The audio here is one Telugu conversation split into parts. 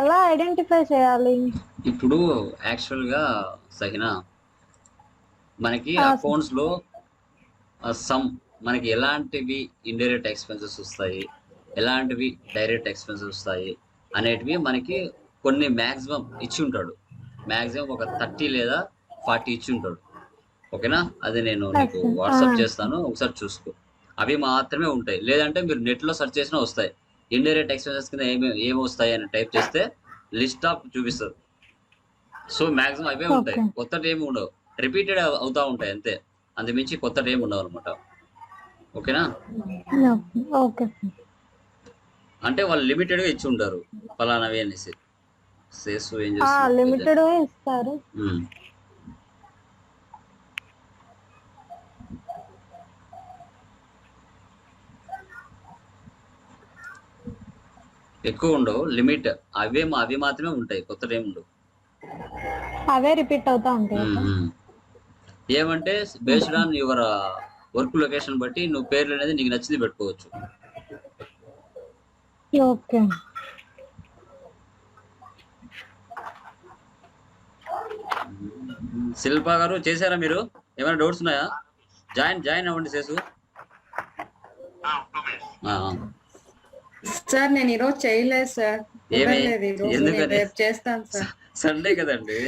ఎలా ఐడెంటిఫై చేయాలి? ఇప్పుడు యాక్చువల్గా సహినా మనకి అకౌంట్స్లో సమ్ మనకి ఎలాంటివి ఇండైరెక్ట్ ఎక్స్పెన్సెస్ వస్తాయి ఎలాంటివి డైరెక్ట్ ఎక్స్పెన్సెస్ వస్తాయి అనేటివి మనకి కొన్ని మ్యాక్సిమం ఇచ్చి ఉంటాడు మ్యాక్సిమం ఒక థర్టీ లేదా ఫార్టీ ఇచ్చి ఉంటాడు ఓకేనా? అది నేను నీకు. వాట్సాప్. చేస్తాను ఒకసారి చూసుకో. అవి మాత్రమే ఉంటాయి. లేదంటే మీరు నెట్లో సెర్చ్ చేసినా వస్తాయి. ఇండైరెక్ట్ ఎక్స్పెన్సెస్ కింద ఏమి ఏమి వస్తాయి అని టైప్ చేస్తే లిస్ట్ ఆఫ్ చూపిస్తుంది. సో మాక్సిమం అవే ఉంటాయి. కొత్తటి ఏమి ఉండవు. రిపీటెడ్ అవుతా ఉంటాయి అంతే. అంతమించి కొత్తటి ఏమి ఉండవు అనమాట. ఓకేనా? ఓకే. అంటే వాళ్ళు లిమిటెడ్గా ఇచ్చి ఉంటారు. ఫలానావి అనేసి. సేసు ఏం ఆ చేస్తుంది? లిమిటెడ్ ఇస్తారు. ఎక్కువ ఉండవు లిమిట్. అవే మా- అవి మాత్రమే ఉంటాయి కొత్తటి ఏమి ఉండవు. అవే రిపీట్ అవుతా ఉంటాయి. ఏమంటే based on your work location బట్టి నువ్వు పేర్లు అనేది నీకు నచ్చింది పెట్టుకోవచ్చు. ఓకే. శిల్పా గారు చేశారా మీరు? ఏమైనా డౌట్స్ ఉన్నాయా? జాయిన్ జాయిన్ అవ్వండి చేసు ఆ, ఆ. సార్ నేను ఈరోజు చేయలేదు సార్. రేపు చేస్తాను సార్. సండే కదండి.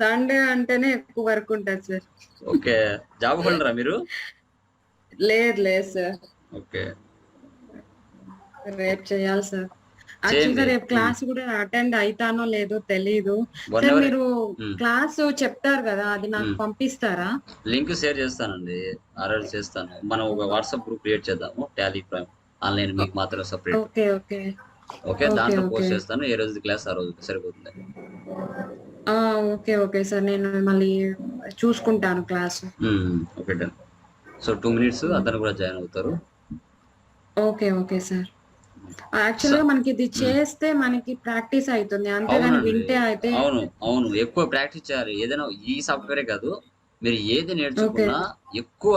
సండే అంటేనే ఎక్కువ వర్క్ ఉంటుంది సార్. ఓకే. జాబ్ హోల్డరా మీరు? లేదు లేదు సార్. ఓకే. రేపు చేయాలి సార్. యాక్చువల్గా. రేపు క్లాస్ కూడా అటెండ్ అవుతానో లేదో తెలీదు. సార్ మీరు మ్మ్. క్లాస్ చెప్తారు కదా అది నాకు మ్మ్. పంపిస్తారా? లింక్ షేర్ చేస్తానండి. ఆర్డర్ చేస్తాను. మనం ఒక వాట్సాప్ గ్రూప్ క్రియేట్ చేద్దాము టాలీ ప్రైమ్ ఆన్లైన్ మీకు మాత్రం సపరేట్ ఓకే ఓకే ఓకే దాంట్లో. పోస్ట్ చేస్తాను. ఏ రోజు క్లాస్ ఆ రోజు సరిపోతుంది. ఆ, ఓకే ఓకే సార్ నేను మళ్ళీ చూసుకుంటాను class. Okay done so two minutes అతను కూడా జాయిన్ అవుతారు. Okay okay sir. యాక్చువల్గా మనకి ఇది చేస్తే మనకి ప్రాక్టీస్ అవుతుంది అంతేగాని. వింటే అయితే అవును అవును. ఎక్కువ ప్రాక్టీస్ చేయాలి. ఏదైనా ఈ సాఫ్ట్వేరే కాదు. మీరు ఏది నేర్చుకున్నా ఎక్కువ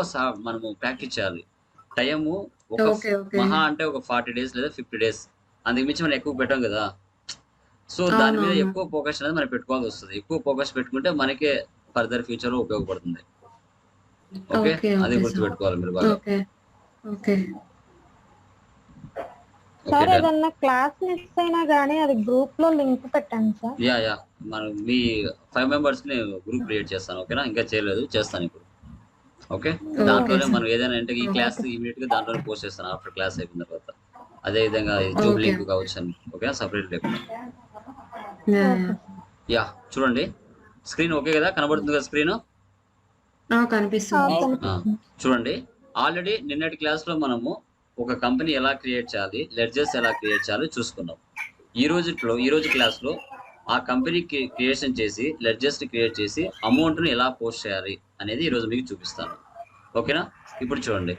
మనము ప్రాక్టీస్ చేయాలి. టైము ఒక ఓకే ఓకే. మహా అంటే ఒక ఫార్టీ డేస్ లేదా ఫిఫ్టీ డేస్. అందుకు మించి మనం ఎక్కువ పెట్టాం కదా. సో దాని మీద. ఎక్కువ ఫోకస్ అనేది మనం పెట్టుకోవాల్సి వస్తుంది. ఎక్కువ ఫోకస్ పెట్టుకుంటే మనకే ఫర్దర్ ఫ్యూచర్లో ఉపయోగపడుతుంది. ఓకే? అది గుర్తు పెట్టుకోవాలి మీరు బాగా. Okay okay. ఓకే సార్ ఏదన్నా క్లాస్ మిస్ అయినా గానీ అది గ్రూప్లో లింక్ పెట్టండి సార్. Yeah yeah. మనం మీ ఫైవ్ మెంబర్స్ని గ్రూప్ క్రియేట్ చేస్తాను ఓకేనా? ఇంకా చేయలేదు. చేస్తాను ఇప్పుడు. ఓకే? దాంట్లోనే. మనం ఏదైనా అంటే ఈ క్లాస్ ఇమీడియట్గా దాంట్లోనే పోస్ట్ చేస్తాను ఆఫ్టర్ క్లాస్ అయిపోయిన తర్వాత. అదే విధంగా జూమ్. లింక్ కావచ్చు అని ఓకే? సపరేట్ లేకుండా యా, యా చూడండి. స్క్రీన్ ఓకే కదా? కనబడుతుంది కదా స్క్రీన్? కనిపిస్తుంది. చూడండి. ఆల్రెడీ నిన్నటి క్లాస్లో మనము ఒక కంపెనీ ఎలా క్రియేట్ చేయాలి లెడ్జెస్ ఎలా క్రియేట్ చేయాలి చూసుకున్నాం. ఈ రోజులో ఈ రోజు క్లాస్లో ఆ కంపెనీకి క్రియేషన్ చేసి లెడ్జెస్ని క్రియేట్ చేసి అమౌంట్ని ఎలా పోస్ట్ చేయాలి అనేది ఈ రోజు మీకు చూపిస్తాను. ఓకేనా? ఇప్పుడు చూడండి.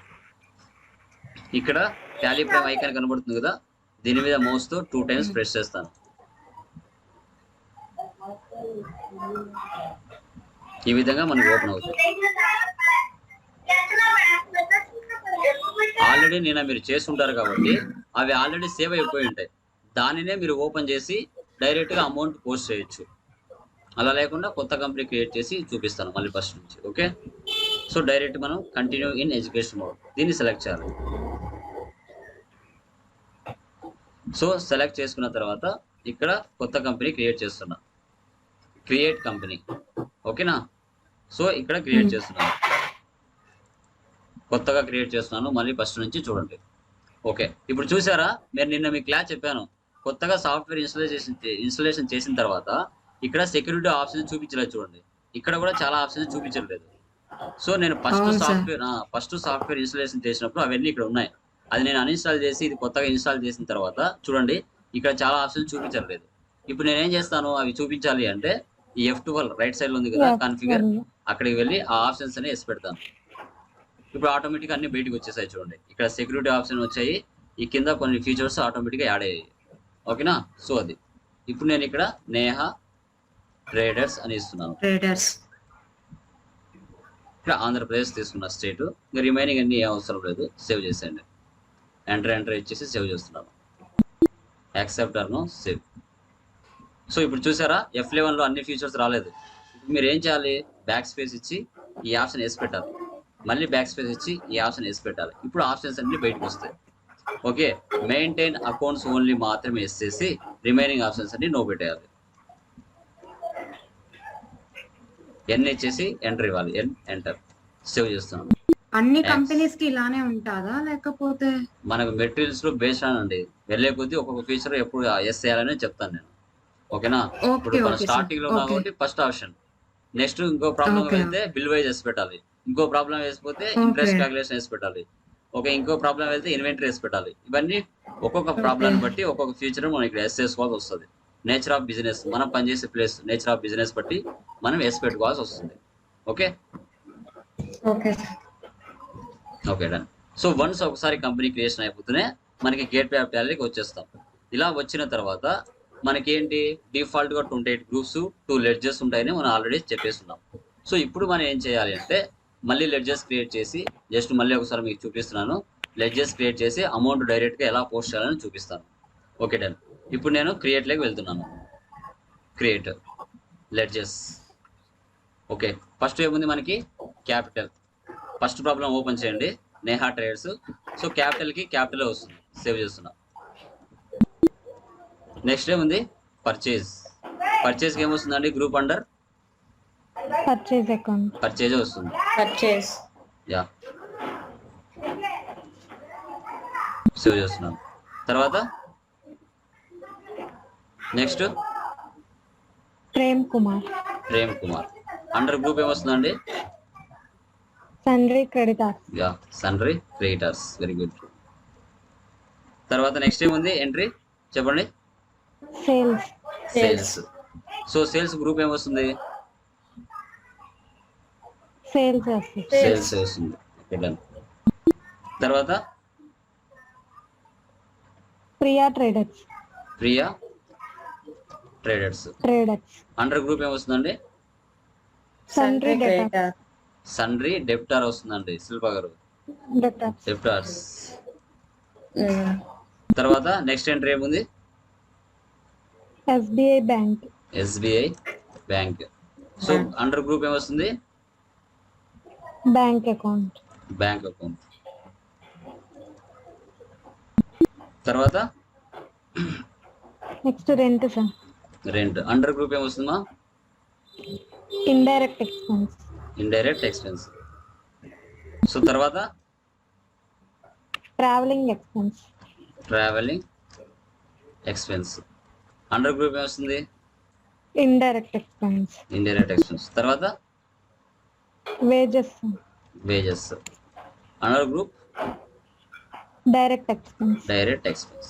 ఇక్కడ టాలీ ప్రైమ్ ఐకాన్ కనబడుతుంది కదా? దీని మీద మౌస్తో టూ టైమ్స్ ప్రెస్ చేస్తాను. ఈ విధంగా మనకి ఓపెన్ అవుతుంది. ఆల్రెడీ నేను మీరు చేసి ఉంటారు కాబట్టి అవి ఆల్రెడీ సేవ్ అయిపోయి ఉంటాయి. దానినే మీరు ఓపెన్ చేసి డైరెక్ట్గా అమౌంట్ పోస్ట్ చేయొచ్చు. అలా లేకుండా కొత్త కంపెనీ క్రియేట్ చేసి చూపిస్తాను మళ్ళీ ఫస్ట్ నుంచి. ఓకే? సో డైరెక్ట్ మనం కంటిన్యూ ఇన్ ఎడ్యుకేషన్ మోడ్. దీన్ని సెలెక్ట్ చేయాలి. సో సెలెక్ట్ చేసుకున్న తర్వాత ఇక్కడ కొత్త కంపెనీ క్రియేట్ చేస్తున్నా. Create company. ఓకేనా? సో ఇక్కడ క్రియేట్ Hmm. చేస్తున్నాను. కొత్తగా క్రియేట్ చేస్తున్నాను. మళ్ళీ ఫస్ట్ నుంచి చూడండి. ఓకే. ఇప్పుడు చూసారా? నేను నిన్న మీ క్లాస్ చెప్పాను. కొత్తగా సాఫ్ట్వేర్ ఇన్స్టాలేషన్ ఇన్స్టాలేషన్ చేసిన తర్వాత ఇక్కడ సెక్యూరిటీ ఆప్షన్ చూపించలేదు చూడండి. ఇక్కడ కూడా చాలా ఆప్షన్స్ చూపించలేదు. సో నేను first. Software first software installation చేసినప్పుడు అవన్నీ ఇక్కడ ఉన్నాయి. అది నేను అన్ఇన్స్టాల్ చేసి ఇది కొత్తగా ఇన్స్టాల్ చేసిన తర్వాత చూడండి ఇక్కడ చాలా ఆప్షన్స్ చూపించలేదు ఇప్పుడు నేను ఏం చేస్తాను అవి చూపించాలి అంటే ఈ ఎఫ్ ట్వెల్వ్ రైట్ సైడ్లో ఉంది కదా కాన్ఫిగర్ అక్కడికి వెళ్ళి ఆ ఆప్షన్స్ అని వేసి పెడతాను. ఇప్పుడు ఆటోమేటిక్ అన్ని బయటకు వచ్చేసాయి చూడండి. ఇక్కడ సెక్యూరిటీ ఆప్షన్ వచ్చాయి. ఈ కింద కొన్ని ఫీచర్స్ ఆటోమేటిక్గా యాడ్ అయ్యాయి. ఓకేనా సో అది. ఇప్పుడు నేను ఇక్కడ నేహ ట్రేడర్స్ అని ఇస్తున్నాను. ట్రేడర్స్ ఇక్కడ ఆంధ్రప్రదేశ్ తీసుకున్న స్టేట్ ఇంకా రిమైనింగ్ అన్ని ఏం అవసరం లేదు. సేవ్ చేసేయండి. ఎంటర్ ఎంటర్ ఇచ్చేసి సేవ్ చేస్తున్నాను. యాక్సెప్టర్ను సేవ్ సో ఇప్పుడు చూసారా? ఎఫ్ లెవెన్లో అన్ని ఫీచర్స్ రాలేదు. మీరు ఏం చేయాలి? బ్యాక్ స్పేస్ ఇచ్చి ఈ ఆప్షన్ వేసి పెట్టాలి. మళ్ళీ బ్యాక్ స్పేస్ ఇచ్చి ఈ ఆప్షన్ వేసి పెట్టాలి. ఇప్పుడు ఆప్షన్స్ అన్ని బయటకు వస్తాయి. ఓకే మెయింటైన్ అకౌంట్స్ ఓన్లీ మాత్రమే వేసేసి రిమైనింగ్ ఆప్షన్స్ అన్ని నో పెట్టేయాలి. ఎన్ ఇచ్చేసి ఎంటర్ ఇవ్వాలి. ఎన్ ఎంటర్ సేవ్ చేస్తున్నాం. అన్ని. కంపెనీస్కి ఇలానే ఉంటుందా? లేకపోతే మనకు మెటీరియల్స్లో బేస్డ్ అండి. వెళ్ళే కొద్దీ ఒక్కొక్క ఫీచర్ ఎప్పుడు ఎస్ చేయాలని చెప్తాను నేను. ఓకేనా? ఇప్పుడు మనం స్టార్టింగ్లో కాబట్టి ఫస్ట్ ఆప్షన్. నెక్స్ట్ ఇంకో ప్రాబ్లం. వెళ్తే బిల్ వైజ్ వేసి పెట్టాలి. ఇంకో ప్రాబ్లం వేసిపోతే. ఇంట్రెస్ట్ క్యాలిక్యులేషన్ వేసి పెట్టాలి. ఓకే ఇంకో ప్రాబ్లం వెళ్తే ఇన్వెంటరీ వేసి పెట్టాలి. ఇవన్నీ ఒక్కొక్క ప్రాబ్లం. బట్టి ఒక్కొక్క ఫీచర్ మనం ఇక్కడ ఎస్ చేసుకోవాల్సి వస్తుంది. నేచర్ ఆఫ్ బిజినెస్ మనం పనిచేసే ప్లేస్ నేచర్ ఆఫ్ బిజినెస్ బట్టి మనం ఎస్ పెట్టుకోవాల్సి వస్తుంది. Okay? Okay. Done. So once ఒకసారి కంపెనీ క్రియేషన్ అయిపోతూనే మనకి గేట్ వే ఆఫ్ టాలీకి వచ్చేస్తాం. ఇలా వచ్చిన తర్వాత మనకి ఏంటి డిఫాల్ట్గా twenty eight groups two ledgers ఉంటాయని మనం ఆల్రెడీ చెప్పేస్తున్నాం. సో ఇప్పుడు మనం ఏం చేయాలి అంటే మళ్ళీ లెడ్జెస్ క్రియేట్ చేసి జస్ట్ మళ్ళీ ఒకసారి మీకు చూపిస్తున్నాను. లెడ్జెస్ క్రియేట్ చేసి అమౌంట్ డైరెక్ట్గా ఎలా పోస్ట్ చేయాలని చూపిస్తాను. Okay done. ఇప్పుడు నేను క్రియేట్ లేకి వెళ్తున్నాను. Create ledges. ఓకే ఫస్ట్ ఏముంది మనకి క్యాపిటల్ ఫస్ట్ ప్రాబ్లం ఓపెన్ చేయండి నేహా ట్రేడర్స్ సో క్యాపిటల్కి క్యాపిటల్ వస్తుంది సేవ్ చేస్తున్నా. నెక్స్ట్ ఏముంది పర్చేజ్ పర్చేజ్కి ఏమొస్తుందండి group under purchase account purchase వస్తుంది. పర్చేస్ యా సేవ్ చేస్తున్నాను తర్వాత? Next Prem Kumar Prem Kumar under group ఏమొస్తుందండి sundry creditor yeah sundry creditors very good తర్వాత నెక్స్ట్ ఏముంది ఎంట్రీ చెప్పండి. Sales sales so sales group ఏమొస్తుంది సేల్స్ వస్తుంది. సేల్స్ వస్తుంది. ఓకే డన్ తర్వాత? Priya traders Priya traders traders under group ఏమొస్తుందండి sundry debtor sundry debtor వస్తుందండి శిల్ప గారు. డెప్టార్స్ తర్వాత నెక్స్ట్ ఎంట్రీ ఏముంది? SBI bank SBI bank so under group ఏమొస్తుంది బ్యాంక్ అకౌంట్ బ్యాంక్ అకౌంట్ తర్వాత? Next rent sir rent under group ఏమొస్తుందా indirect expense indirect expense so తర్వాత? Travelling expense travelling expense under group ఏమొస్తుంది? ఇండైరెక్ట్ ఎక్స్పెన్స్ ఇండైరెక్ట్ ఎక్స్పెన్స్ తర్వాత? Wages wages under group direct expense direct expense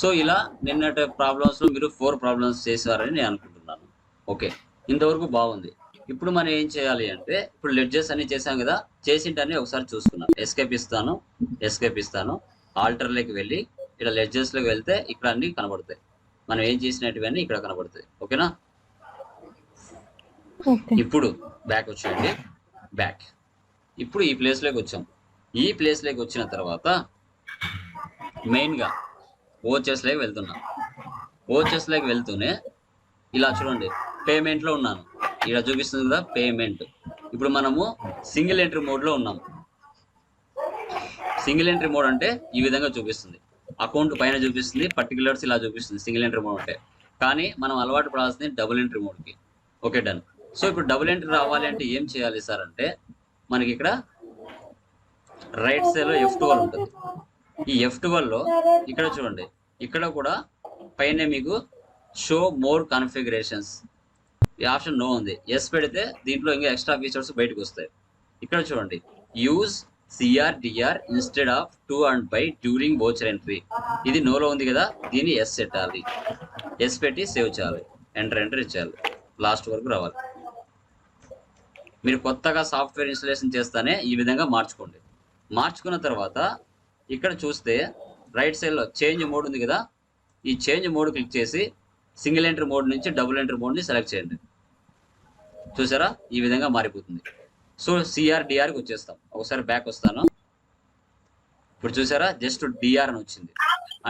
so ఇలా నిన్నటి ప్రాబ్లమ్స్ మీరు ఫోర్ ప్రాబ్లమ్స్ చేశారని నేను అనుకుంటున్నాను. ఓకే ఇంతవరకు బాగుంది. ఇప్పుడు మనం ఏం చేయాలి అంటే ఇప్పుడు లెడ్జెస్ అన్ని చేసాం కదా చేసింటని ఒకసారి చూసుకున్నాను ఎస్కేప్ ఇస్తాను ఎస్కేప్ ఇస్తాను. ఆల్టర్లోకి వెళ్ళి ఇక్కడ లెడ్జెస్లోకి వెళ్తే ఇక్కడ అన్ని కనబడతాయి. మనం ఏం చేసినట్టువన్నీ ఇక్కడ కనబడతాయి. ఓకేనా? ఓకే. ఇప్పుడు బ్యాక్ వచ్చేయండి. బ్యాక్ ఇప్పుడు ఈ ప్లేస్లోకి వచ్చాం. ఈ ప్లేస్లోకి వచ్చిన తర్వాత మెయిన్గా ఓచెస్లోకి వెళ్తున్నాం. ఓచెస్లోకి వెళ్తూనే ఇలా చూడండి పేమెంట్లో ఉన్నాను. ఇక్కడ చూపిస్తుంది కదా పేమెంట్ ఇప్పుడు మనము సింగిల్ ఎంట్రీ మోడ్లో ఉన్నాం. సింగిల్ ఎంట్రీ మోడ్ అంటే ఈ విధంగా చూపిస్తుంది. అకౌంట్ పైన చూపిస్తుంది పర్టికులర్స్ ఇలా చూపిస్తుంది సింగిల్ ఎంట్రీ మోడ్ అంటే. కానీ మనం అలవాటు పడాల్సింది డబుల్ ఎంట్రీ మోడ్కి ఓకే డన్ సో ఇప్పుడు డబుల్ ఎంట్రీ రావాలి అంటే ఏం చేయాలి సార్ అంటే మనకి ఇక్కడ రైట్ సైడ్లో ఎఫ్ ట్వెల్వ్ ఉంటుంది. ఈ ఎఫ్ ట్వెల్వ్లో ఇక్కడ చూడండి ఇక్కడ కూడా పైన మీకు షో మోర్ కాన్ఫిగరేషన్స్ ఈ ఆప్షన్ నో ఉంది. ఎస్ పెడితే దీంట్లో ఇంకా ఎక్స్ట్రా ఫీచర్స్ బయటకు వస్తాయి. ఇక్కడ చూడండి. Use CR DR instead of to and by during voucher entry ఇది నోలో ఉంది కదా దీన్ని ఎస్ పెట్టాలి. ఎస్ పెట్టి సేవ్ చేయాలి. ఎంటర్ ఎంటర్ ఇచ్చేయాలి. లాస్ట్ వరకు రావాలి. మీరు కొత్తగా సాఫ్ట్వేర్ ఇన్స్టలేషన్ చేస్తానే ఈ విధంగా మార్చుకోండి. మార్చుకున్న తర్వాత ఇక్కడ చూస్తే రైట్ సైడ్లో చేంజ్ మోడ్ ఉంది కదా. ఈ చేంజ్ మోడ్ క్లిక్ చేసి సింగిల్ ఎంట్రీ మోడ్ నుంచి డబుల్ ఎంట్రీ మోడ్ని సెలెక్ట్ చేయండి. చూసారా? ఈ విధంగా మారిపోతుంది. సో సిఆర్ డిఆర్కి వచ్చేస్తాం. ఒకసారి బ్యాక్ వస్తాను. ఇప్పుడు చూసారా? జస్ట్ డిఆర్ అని వచ్చింది.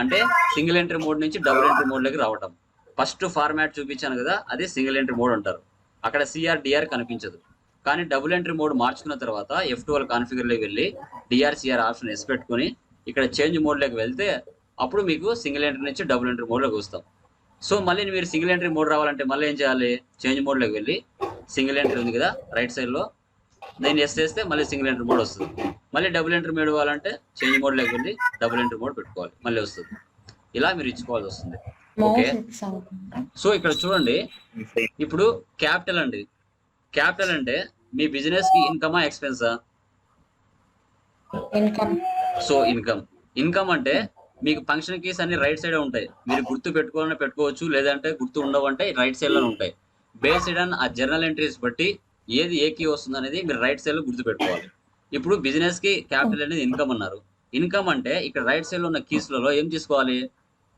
అంటే సింగిల్ ఎంట్రీ మోడ్ నుంచి డబుల్ ఎంట్రీ మోడ్లోకి రావటం. ఫస్ట్ ఫార్మాట్ చూపించాను కదా అది సింగిల్ ఎంట్రీ మోడ్ అంటారు. అక్కడ సిఆర్ డిఆర్ కనిపించదు. కానీ డబుల్ ఎంట్రీ మోడ్ మార్చుకున్న తర్వాత ఎఫ్ ట్వెల్వ్ కాన్ఫిగర్లోకి వెళ్ళి డిఆర్ సిఆర్ ఆప్షన్ ఎస్ పెట్టుకుని ఇక్కడ చేంజ్ మోడ్లోకి వెళ్తే అప్పుడు మీకు సింగిల్ ఎంట్రీ నుంచి డబుల్ ఎంట్రీ మోడ్లోకి వస్తాం. సో మళ్ళీ మీరు సింగిల్ ఎంట్రీ మోడ్ రావాలంటే మళ్ళీ ఏం చేయాలి? చేంజ్ మోడ్లోకి వెళ్ళి సింగిల్ ఎంట్రీ ఉంది కదా రైట్ సైడ్లో నేను ఎస్ చేస్తే మళ్ళీ సింగిల్ ఎంట్రీ మోడ్ వస్తుంది. మళ్ళీ డబుల్ ఎంట్రీ మోడ్ కావాలంటే చేంజ్ మోడ్లోకి వెళ్ళి డబుల్ ఎంట్రీ మోడ్ పెట్టుకోవాలి. మళ్ళీ వస్తుంది. ఇలా మీరు ఇచ్చుకోవాల్సి వస్తుంది. ఓకే సో ఇక్కడ చూడండి ఇప్పుడు క్యాపిటల్ అండి. క్యాపిటల్ అంటే మీ బిజినెస్కి ఇన్కమా ఎక్స్పెన్సా ఇన్కమ్ సో ఇన్కమ్ ఇన్కమ్ అంటే మీకు ఫంక్షన్ కీస్ అన్ని రైట్ సైడ్ ఉంటాయి. మీరు గుర్తు పెట్టుకోవాలని పెట్టుకోవచ్చు లేదంటే గుర్తు ఉండవు అంటే రైట్ సైడ్లో ఉంటాయి. బేస్డ్ ఆన్ ఆ జర్నల్ ఎంట్రీస్ బట్టి ఏది ఏ కీ వస్తుంది అనేది మీరు రైట్ సైడ్లో గుర్తు పెట్టుకోవాలి. ఇప్పుడు బిజినెస్కి క్యాపిటల్ అనేది ఇన్కమ్ అన్నారు. ఇన్కమ్ అంటే ఇక్కడ రైట్ సైడ్లో ఉన్న కీస్లలో ఏం తీసుకోవాలి?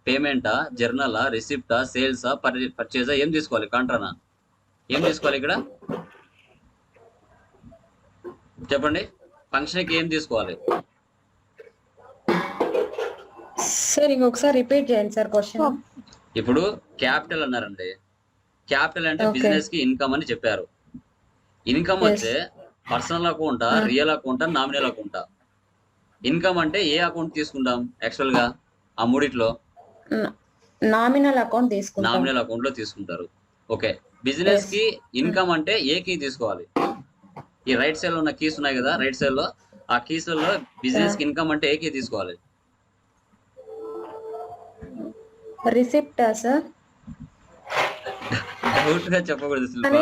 పేమెంటా జర్నలా రిసిప్టా సేల్సా పర్చేజా ఏం తీసుకోవాలి? కాంట్రానా ఏం తీసుకోవాలి ఇక్కడ? చెప్పండి. ఫంక్షన్కి ఏం తీసుకోవాలి? సార్ ఇంకొకసారి రిపీట్ చేయండి సార్ క్వశ్చన్ ఇప్పుడు క్యాపిటల్ అన్నారండి. క్యాపిటల్ అంటే. బిజినెస్కి ఇన్కమ్ అని చెప్పారు. ఇన్కమ్. వచ్చే పర్సనల్ అకౌంటా. రియల్ అకౌంటా నామినల్ అకౌంటా ఇన్కమ్ అంటే ఏ అకౌంట్ తీసుకుంటాం యాక్చువల్గా ఆ మూడిట్లో? నామినల్ అకౌంట్ తీసుకుంటాం. నామినల్ అకౌంట్లో తీసుకుంటారు. Okay business. కి ఇన్కమ్ అంటే ఏ కీ తీసుకోవాలి? ఈ రైట్ సైడ్లో ఉన్న కీస్ ఉన్నాయి కదా రైట్ సైడ్లో ఆ కీస్లో బిజినెస్కి ఇన్కమ్ అంటే ఏ కీ తీసుకోవాలి? Receipt sir? డౌట్గా చెప్పకూడదు శిల్ప.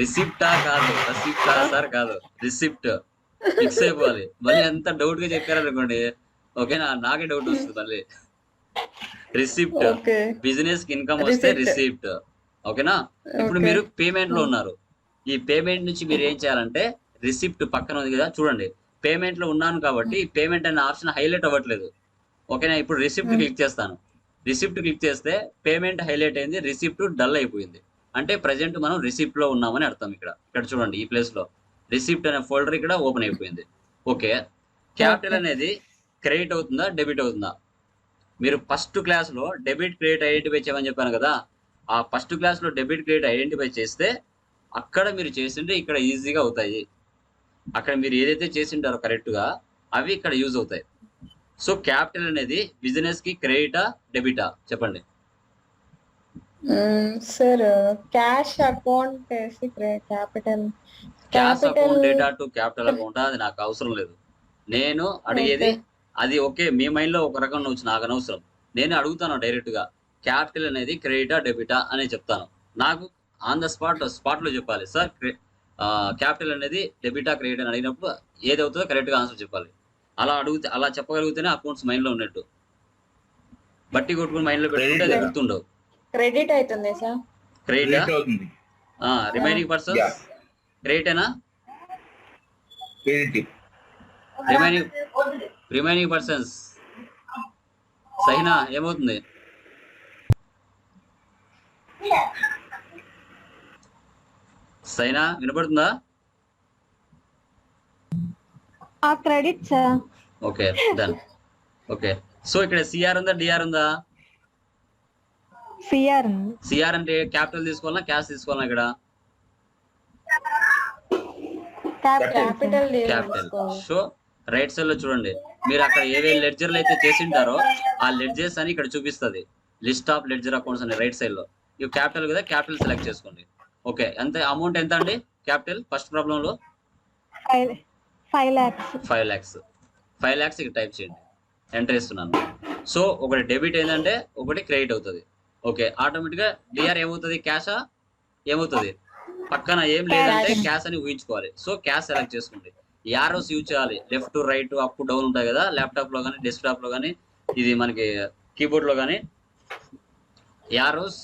రిసిప్టా కాదు రిసిప్టా సార్ కాదు. రిసిప్ట్. ఫిక్స్ అయిపోవాలి. మళ్ళీ ఎంత డౌట్గా చెప్పారనుకోండి ఓకేనా? నాకే డౌట్ వస్తుంది మళ్ళీ. రిసిప్ట్. బిజినెస్కి ఇన్కమ్ వస్తే. రిసిప్ట్. ఓకేనా? ఇప్పుడు. మీరు పేమెంట్లో ఉన్నారు. ఈ పేమెంట్ నుంచి మీరు ఏం చేయాలంటే రిసిప్ట్ పక్కన ఉంది కదా చూడండి. పేమెంట్లో ఉన్నాను కాబట్టి పేమెంట్ అనే ఆప్షన్ హైలైట్ అవ్వట్లేదు. ఓకేనా? ఇప్పుడు రిసిప్ట్. క్లిక్ చేస్తాను. రిసిప్ట్ క్లిక్ చేస్తే పేమెంట్ హైలైట్ అయింది రిసిప్ట్ డల్ అయిపోయింది. అంటే ప్రజెంట్ మనం రిసిప్ట్లో ఉన్నామని అర్థం ఇక్కడ. ఇక్కడ చూడండి ఈ ప్లేస్లో. రిసిప్ట్ అనే ఫోల్డర్ ఇక్కడ ఓపెన్ అయిపోయింది. ఓకే. క్యాపిటల్. అనేది క్రెడిట్ అవుతుందా డెబిట్ అవుతుందా? మీరు ఫస్ట్ క్లాస్లో డెబిట్ క్రెడిట్ ఐడెంటిఫై చేయమని చెప్పాను కదా ఆ ఫస్ట్ క్లాస్లో డెబిట్ క్రెడిట్ ఐడెంటిఫై చేస్తే అక్కడ మీరు చేసింటే ఇక్కడ ఈజీగా అవుతాయి. అక్కడ మీరు ఏదైతే చేసింటారో కరెక్ట్గా అవి ఇక్కడ యూజ్ అవుతాయి. సో క్యాపిటల్ అనేది బిజినెస్కి క్రెడిటా డెబిటా చెప్పండి. Sir cash account capital cash account data to capital account అది నాకు అవసరం లేదు. నేను అడిగేది. అది ఓకే మీ మైండ్లో ఒక రకం వచ్చి నాకు అనవసరం. నేను అడుగుతాను డైరెక్ట్గా క్యాపిటల్ అనేది క్రెడిటా డెబిటా అని చెప్తాను. నాకు ఆన్ ద స్పాట్ స్పాట్లో చెప్పాలి. సార్ క్యాపిటల్ అనేది డెబిటా క్రెడిట్ అని అడిగినప్పుడు ఏది అవుతుందో కరెక్ట్గా ఆన్సర్ చెప్పాలి. అలా అడిగితే అలా చెప్పగలిగితేనే అకౌంట్స్ మైండ్లో ఉన్నట్టు. బట్టి కొట్టుకుని మైండ్లో పెట్టుకుంటే అది. గుర్తుండవు. క్రెడిట్ అవుతుంది సార్? క్రెడిటా remaining. క్రెడిటేనా credit remaining remaining persons Sahina ఏమవుతుంది? సైనా వినపడుతుందా? ఆ credit sir. Okay done. Okay. So ఇక్కడ సిఆర్ ఉందా డిఆర్ ఉందా? సిఆర్ సిఆర్ అంటే క్యాపిటల్ తీసుకోవాలా క్యాష్ తీసుకోవాలా ఇక్కడ? క్యాపిటల్ క్యాపిటల్ సో రైట్ సైడ్లో చూడండి. మీరు అక్కడ ఏవే లెడ్జర్లు అయితే చేసింటారో ఆ లెడ్జర్స్ అని ఇక్కడ చూపిస్తుంది. లిస్ట్ ఆఫ్ లెడ్జర్ అకౌంట్స్ అని రైట్ సైడ్లో. ఇవి క్యాపిటల్ కదా క్యాపిటల్ సెలెక్ట్ చేసుకోండి. ఓకే ఎంత అమౌంట్ ఎంత అండి? క్యాపిటల్ ఫస్ట్ ప్రాబ్లం లో? Five lakhs five lakhs five lakhs ఇక్కడ టైప్ చేయండి. ఎంటర్ ఇస్తున్నాను సో ఒకటి డెబిట్ ఏంటంటే ఒకటి క్రెడిట్ అవుతుంది. ఓకే ఆటోమేటిక్గా డిఆర్ ఏమవుతుంది? క్యాషా ఏమవుతుంది? పక్కన ఏం లేదంటే. క్యాష్ అని ఊహించుకోవాలి. సో క్యాష్ సెలెక్ట్ చేసుకోండి. యారోస్ యూజ్ చేయాలి. లెఫ్ట్ రైట్ అప్ డౌన్ ఉంటాయి కదా ల్యాప్టాప్లో కానీ డెస్క్టాప్లో కానీ ఇది మనకి కీబోర్డ్లో కానీ యారోస్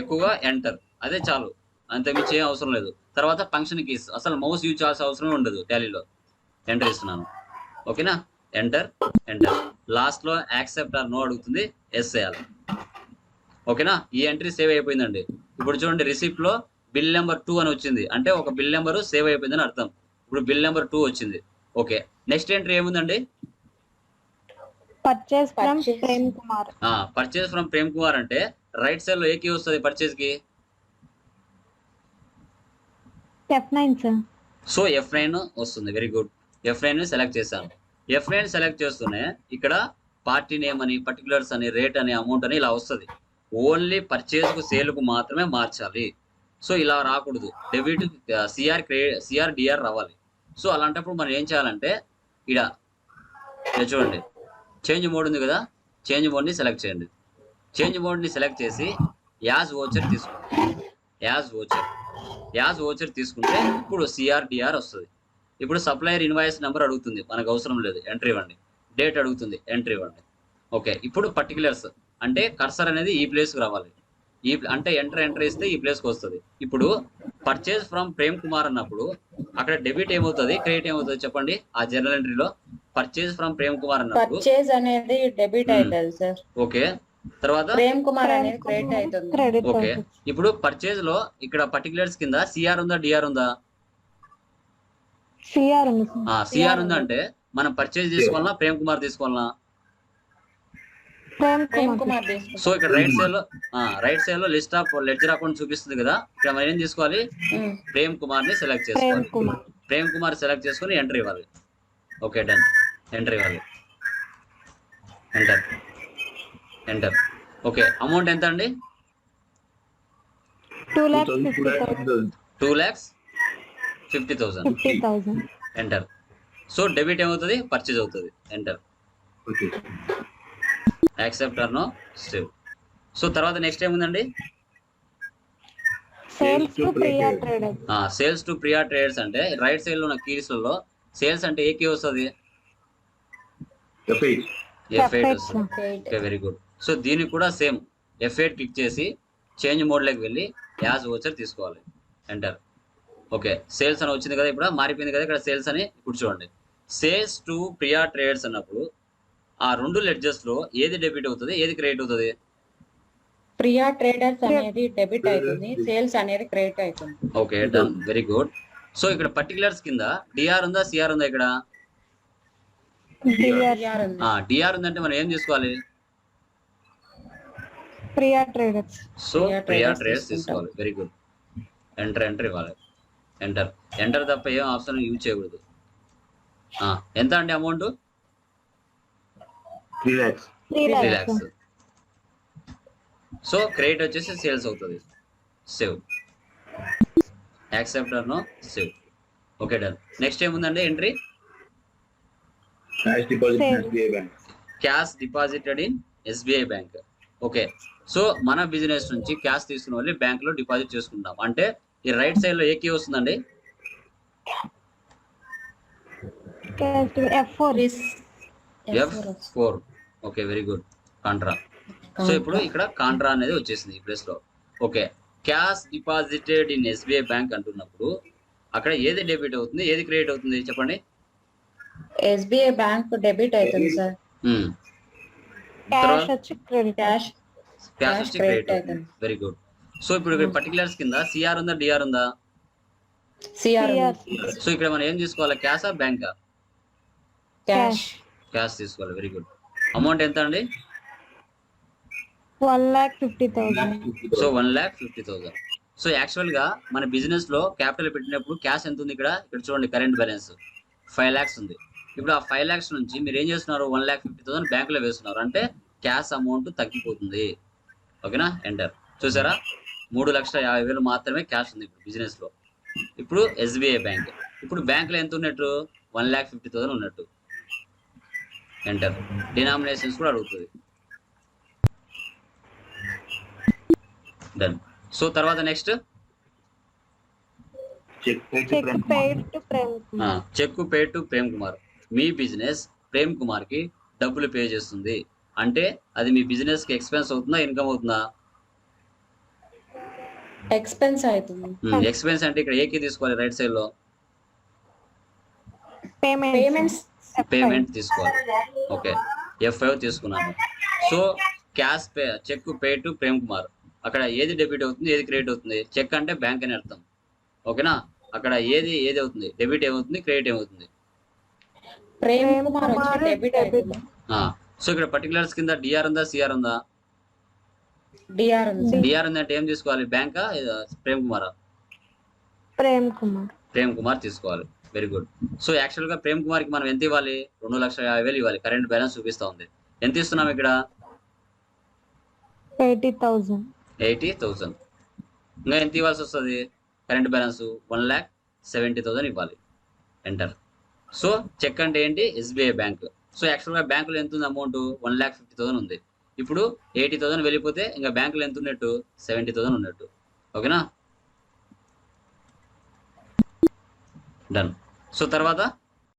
ఎక్కువగా ఎంటర్ అదే చాలు. అంతకుమించి ఏం అవసరం లేదు. తర్వాత ఫంక్షన్ కీస్ అసలు మౌస్ యూజ్ చేయాల్సిన అవసరం ఉండదు టాలీలో ఎంటర్ ఇస్తున్నాను ఓకేనా? ఎంటర్ ఎంటర్ లాస్ట్లో యాక్సెప్ట్ ఆర్ నో అడుగుతుంది ఎస్ చేయాలి. ఓకేనా? ఈ ఎంట్రీ సేవ్ అయిపోయిందండి. ఇప్పుడు చూడండి రిసిప్ట్లో బిల్ నెంబర్ టూ అని వచ్చింది. అంటే ఒక బిల్ నెంబర్ సేవ్ అయిపోయిందని అర్థం. ఇప్పుడు బిల్ నెంబర్ టూ వచ్చింది. ఓకే. నెక్స్ట్ ఎంట్రీ ఏముందండి? Purchase from. ప్రేమ్ కుమార్ అంటే రైట్ సైడ్లో ఏ కీ వస్తుంది పర్చేస్కి? F nine sir so F nine వస్తుంది. Very good F nine select చేశాను ఎఫ్ నైన్ సెలెక్ట్ చేస్తూనే ఇక్కడ పార్టీ నేమ్ అని పర్టికులర్స్ అని రేట్ అని అమౌంట్ అని ఇలా వస్తుంది. ఓన్లీ పర్చేస్కు సేల్కు మాత్రమే మార్చాలి. సో ఇలా రాకూడదు. డెబిట్ సిఆర్ క్రె సిఆర్ డిఆర్ రావాలి. సో అలాంటప్పుడు మనం ఏం చేయాలంటే ఇక్కడ ఇక్కడ చూడండి. చేంజ్ మోడ్ ఉంది కదా? చేంజ్ మోడ్ని సెలెక్ట్ చేయండి. చేంజ్ మోడ్ని సెలెక్ట్ చేసి యాజ్ ఓచర్ తీసుకోండి. యాజ్ ఓచర్ యాజ్ ఓచర్ తీసుకుంటే ఇప్పుడు సిఆర్డిఆర్ వస్తుంది. ఇప్పుడు సప్లయర్ ఇన్వాయిస్ నెంబర్ అడుగుతుంది. మనకు అవసరం లేదు. ఎంట్రీ ఇవ్వండి. డేట్ అడుగుతుంది. ఎంట్రీ ఇవ్వండి. ఓకే ఇప్పుడు పర్టికులర్స్ అంటే కర్సర్ అనేది ఈ ప్లేస్కి రావాలి. ఈ అంటే ఎంటర్ ఎంటర్ ఇస్తే ఈ ప్లేస్కి వస్తుంది. ఇప్పుడు పర్చేస్ ఫ్రమ్ ప్రేమ్ కుమార్ అన్నప్పుడు అక్కడ డెబిట్ ఏమవుతుంది? క్రెడిట్ ఏమవుతుంది చెప్పండి? ఆ జనరల్ ఎంట్రీలో పర్చేస్ ఫ్రమ్ ప్రేమ్ కుమార్ అన్నప్పుడు పర్చేజ్ అనేది డెబిట్. అవుతుంది సార్ ఓకే తర్వాత ప్రేమ్ కుమార్ అనేది క్రెడిట్ అవుతుంది ఓకే ఇప్పుడు పర్చేజ్లో ఇక్కడ పర్టికులర్స్ కింద సిఆర్ ఉందా డిఆర్ ఉందా? సిఆర్ ఉంది. సార్ సిఆర్ ఉందా. అంటే మనం పర్చేజ్ తీసుకోవాలన్నా ప్రేమ్ కుమార్ తీసుకోవాలన్నా తీసుకుంటాం సో ఇక్కడ రైట్ సైడ్లో రైట్ సైడ్లో లిస్ట్ ఆఫ్ లెడ్జర్ అకౌంట్ చూపిస్తుంది కదా. ఇక్కడ మనం ఏం తీసుకోవాలి. ప్రేమ్ కుమార్ని సెలెక్ట్ చేసుకోవాలి. ప్రేమ్ కుమార్ సెలెక్ట్ చేసుకుని ఎంటర్ ఇవ్వాలి. ఓకే డన్ ఎంటర్ ఇవ్వాలి. ఎంటర్ ఎంటర్ ఓకే అమౌంట్ ఎంత అండి? Two lakhs two lakhs fifty thousand. Fifty thousand. Enter so debit ఏమవుతుంది? పర్చేజ్ అవుతుంది. Enter accept or no save so తర్వాత నెక్స్ట్ ఏముందండి? Sales to Priya trader sales to Priya traders అంటే రైట్ సైడ్లో ఉన్న కీస్లలో సేల్స్ అంటే ఏ కీ వస్తుంది? వెరీ గుడ్ సో దీనికి కూడా సేమ్ ఎఫ్ ఎయిట్ క్లిక్ చేసి చేంజ్ మోడ్లోకి వెళ్ళి యాజ్ ఓచర్ తీసుకోవాలి. ఎంటర్ ఓకే సేల్స్ అని వచ్చింది కదా ఇప్పుడు మారిపోయింది కదా ఇక్కడ సేల్స్ అని ఇప్పుడు చూడండి. సేల్స్ టు ప్రియా ట్రేడర్స్ అన్నప్పుడు ఆ రెండు లెడ్జెస్లో ఏది డెబిట్ అవుతుంది ఏది క్రెడిట్ అవుతుంది? ప్రియా ట్రేడర్స్ అనేది డెబిట్ అవుతుంది సేల్స్ అనేది క్రెడిట్ అవుతుంది. Okay done very good. So ఇక్కడ పర్టికులర్స్ కింద డిఆర్ ఉందా సిఆర్ ఉందా ఇక్కడ? డిఆర్. PR ఉంది. డిఆర్ ఉందంటే మనం ఏం తీసుకోవాలి Priya traders. So Priya traders. తీసుకోవాలి వెరీ గుడ్. ఎంటర్ ఎంటర్ ఇవ్వాలి. ఎంటర్ ఎంటర్ తప్ప ఏం ఆప్షన్ యూజ్ చేయకూడదు. ఆ, ఎంత అండి amount three three lakhs so credit వచ్చేసి సేల్స్ అవుతుంది. Save accept no save okay done next ఏముందండి? Entry. Cash deposited in SBI bank okay so మన బిజినెస్ నుంచి క్యాష్ తీసుకుని వెళ్ళి బ్యాంక్లో డిపాజిట్ చేసుకుంటాం. అంటే ఈ రైట్ సైడ్లో ఏ కీ వస్తుందండి? F four okay very good contra so ఇప్పుడు ఇక్కడ కాంట్రా అనేది వచ్చేసింది ఈ ప్లేస్లో. Okay cash deposited in SBI bank అంటున్నప్పుడు అక్కడ ఏది డెబిట్ అవుతుంది? ఏది క్రెడిట్ అవుతుంది? చెప్పండి. ఎస్బీఐ బ్యాంక్ డెబిట్ అవుతుంది సార్ క్యాష్ వచ్చి క్రెడిట్ క్యాష్ క్యాష్ వచ్చి క్రెడిట్ అవుతుంది. వెరీ గుడ్ సో ఇప్పుడు ఇక్కడ పర్టికులర్స్ కింద సిఆర్ ఉందా డిఆర్ ఉందా? సిఆర్ సో ఇక్కడ మనం ఏం తీసుకోవాలి? క్యాష్ ఆ బ్యాంకా క్యాష్ క్యాష్ తీసుకోవాలి వెరీ గుడ్ అమౌంట్ ఎంత అండి? One fifty thousand so one lakh fifty thousand so యాక్చువల్గా మన బిజినెస్లో క్యాపిటల్ పెట్టినప్పుడు క్యాష్ ఎంత ఉంది ఇక్కడ? ఇక్కడ చూడండి కరెంట్ బ్యాలెన్స్ ఫైవ్ ల్యాక్స్ ఉంది. ఇప్పుడు ఆ ఫైవ్ ల్యాక్స్ నుంచి మీరు ఏం చేస్తున్నారు? వన్ ల్యాక్ ఫిఫ్టీ థౌసండ్ బ్యాంక్లో వేస్తున్నారు. అంటే క్యాష్ అమౌంట్ తగ్గిపోతుంది. ఓకేనా ఎంటర్ చూసారా? మూడు లక్షల యాభై వేలు మాత్రమే క్యాష్ ఉంది ఇప్పుడు బిజినెస్లో. ఇప్పుడు ఎస్బీఐ బ్యాంక్ ఇప్పుడు బ్యాంక్లో ఎంత ఉన్నట్టు? వన్ ల్యాక్ ఫిఫ్టీ థౌసండ్ ఉన్నట్టు. ఎంటర్ డినామినేషన్స్ కూడా అడుగుతుంది. డన్ సో తర్వాత next cheque pay to Prem Kumar me business Prem కుమార్కి డబ్బులు పే చేస్తుంది. అంటే అది మీ బిజినెస్కి ఎక్స్పెన్స్ అవుతుందా ఇన్కమ్ అవుతుందా? ఎక్స్పెన్స్ అవుతుంది. ఎక్స్పెన్స్ అంటే ఇక్కడ ఏకి తీసుకోవాలి? రైట్ సైడ్లో? పేమెంట్ పేమెంట్స్ పేమెంట్ తీసుకోవాలి. ఓకే ఎఫ్ ఫైవ్ తీసుకున్నాను so cash pay cheque pay to Prem Kumar అక్కడ ఏది డెబిట్ అవుతుంది ఏది క్రెడిట్ అవుతుంది? చెక్ అంటే బ్యాంక్ అని అర్థం. ఓకేనా అక్కడ ఏది ఏది అవుతుంది? డెబిట్ ఏమవుతుంది క్రెడిట్ ఏమవుతుంది? సో ఇక్కడ పర్టికులర్స్ కింద డిఆర్ ఉందా సిఆర్ ఉందా? డిఆర్ ఉంది. డిఆర్ ఉంది అంటే ఏం తీసుకోవాలి? బ్యాంకా? ప్రేమ్ కుమారా? ప్రేమ్ కుమార్. ప్రేమ్ కుమార్ తీసుకోవాలి. వెరీ గుడ్ సో యాక్చువల్గా ప్రేమ్ కుమార్కి మనం ఎంత ఇవ్వాలి? రెండు లక్షల యాభై వేలు ఇవ్వాలి. కరెంట్ బ్యాలెన్స్ చూపిస్తా ఉంది. ఎంత ఇస్తున్నాం ఇక్కడ? Eighty thousand. ఎయిటీ థౌసండ్ ఇంకా ఎంత ఇవ్వాల్సి వస్తుంది? Current balance one lakh seventy thousand ఇవ్వాలి. ఎంటర్ సో చెక్ అంటే ఏంటి? ఎస్బీఐ బ్యాంక్ సో యాక్చువల్గా బ్యాంకులో ఎంత ఉంది amount one lakh fifty thousand ఉంది. ఇప్పుడు ఎయిటీ థౌసండ్ వెళ్ళిపోతే ఇంకా బ్యాంకులో ఎంత ఉన్నట్టు? సెవెంటీ థౌసండ్ ఉన్నట్టు. ఓకేనా? డన్ సో తర్వాత?